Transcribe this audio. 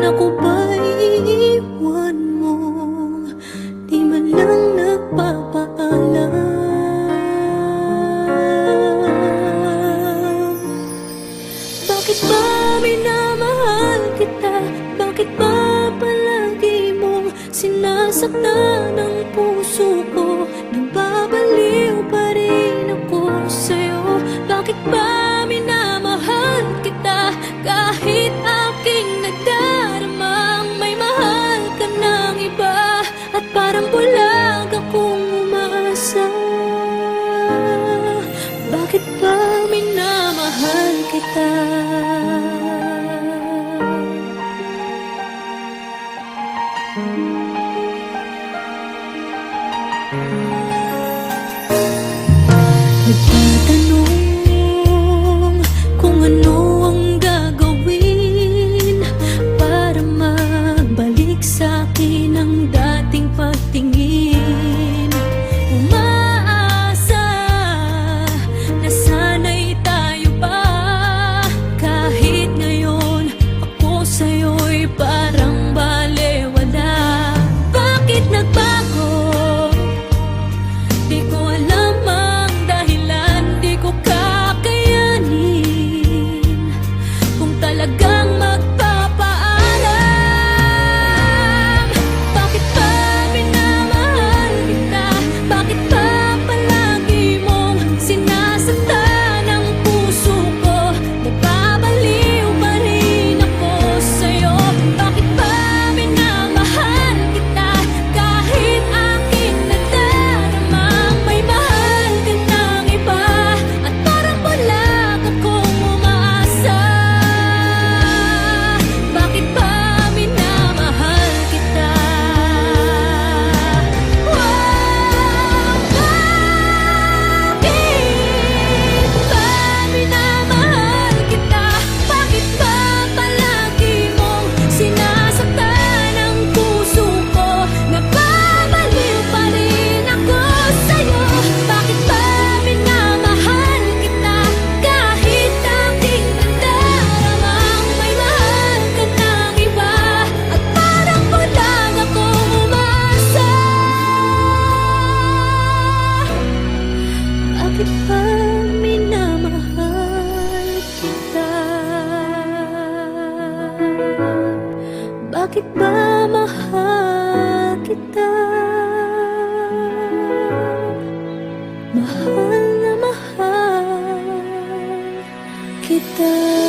Ako ba iiwan mo? Di man lang nagpapaalam minamahal kita? Bakit ba palagi mong sinasaktan ang puso ko? Parang bulag akong umaasa Bakit ba minamahal kita? Nagtatanong Bakit ba mahal kita? Mahal na mahal kita.